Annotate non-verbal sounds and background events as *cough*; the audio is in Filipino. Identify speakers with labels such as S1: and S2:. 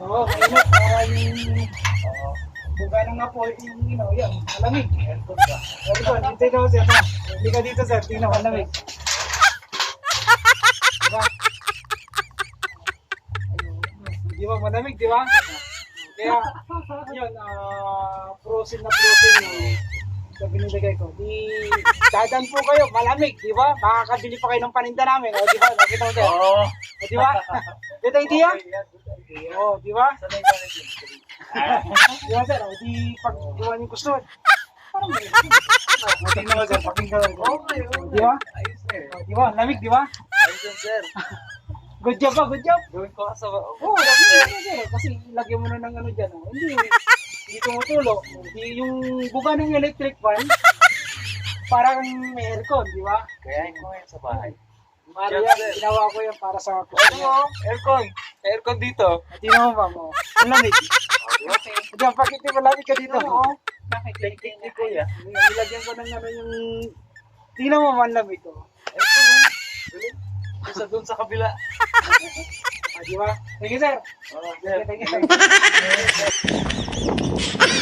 S1: Oo, kayo, parang buga ng na po, yung ino, yan, malamig. Aircon ba? Aircon, hintay ka sir, ha? Dito sir, tingnan, malamig. Di ba, malamig, di ba? Kaya, yun, uh, frozen na frozen yung sa binibigay ko. Di, dadan po kayo, malamig, di ba? Makakabili pa kayo ng paninda namin, o di ba? Nakita mo sir?
S2: Oo.
S1: O, di ba? Ito idea? O, di ba? Di ba sir? O, di pag gawa niyo gusto. Parang may- O, tingnan mo sir, pakinggan mo.
S2: Okay,
S1: O, Di ba?
S2: Ayos.
S1: O, Di ba? Lamig, di ba?
S2: Ayos sir.
S1: Good job ba? Good job?
S2: Gawin ko sa...
S1: Oo, oh, lamig na sir. Kasi lagyan mo na ng ano dyan. Oh. Hindi, hindi tumutulo. Hindi, yung buga ng electric fan, *laughs* parang may aircon, di ba?
S2: Kaya ko yan sa bahay. Sir.
S1: ginawa ko yan para sa
S2: Ano
S1: customer.
S2: mo? Aircon. Aircon dito.
S1: Tingnan mo ba mo? Ang lamig.
S2: Okay.
S1: Diyan, pakita mo lamig ka dito.
S2: Oo. Technique ko yan.
S1: Nilagyan ko ng ano yung... Tingnan mo man lamig ko.
S2: Aircon. Isa dun sa kabila. *laughs*
S1: Ah, di ba? Thank you, sir.
S2: Oo, sir.
S1: Thank you, you. *laughs*